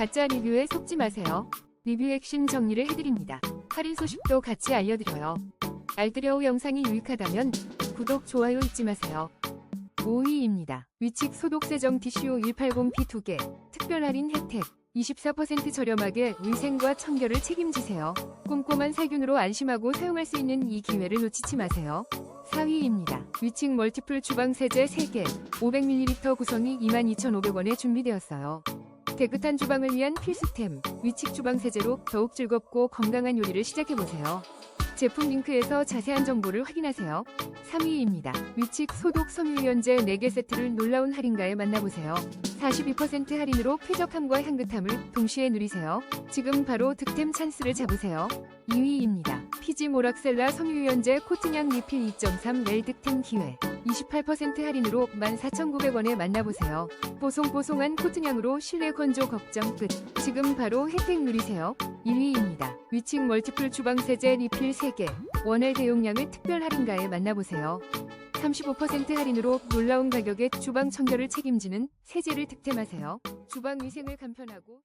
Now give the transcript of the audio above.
가짜 리뷰에 속지 마세요. 리뷰 액션 정리를 해드립니다. 할인 소식도 같이 알려드려요. 알뜰여우 영상이 유익하다면 구독, 좋아요 잊지 마세요. 5위입니다. 위칙 소독 세정 티슈 180P 2개 특별 할인 혜택 24% 저렴하게 위생과 청결을 책임지세요. 꼼꼼한 살균으로 안심하고 사용할 수 있는 이 기회를 놓치지 마세요. 4위입니다. 위칙 멀티플 주방 세제 3개 500ml 구성이 22,500원에 준비되었어요. 깨끗한 주방을 위한 필수템 위칙 주방 세제로 더욱 즐겁고 건강한 요리를 시작해보세요. 제품 링크에서 자세한 정보를 확인하세요. 3위입니다. 위칙 소독 섬유유연제 4개 세트를 놀라운 할인가에 만나보세요. 42% 할인으로 쾌적함과 향긋함을 동시에 누리세요. 지금 바로 득템 찬스를 잡으세요. 2위입니다. 피지 모락셀라 섬유유연제 코트냥 리필 2.3렐 득템 기회. 28% 할인으로 14,900원에 만나보세요. 뽀송뽀송한 코트냥으로 실내 건조 걱정 끝. 지금 바로 혜택 누리세요. 1위입니다. 위층 멀티플 주방 세제 리필 3개. 원활 대용량을 특별 할인가에 만나보세요. 35% 할인으로 놀라운 가격에 주방 청결을 책임지는 세제를 득템하세요. 주방 위생을 간편하고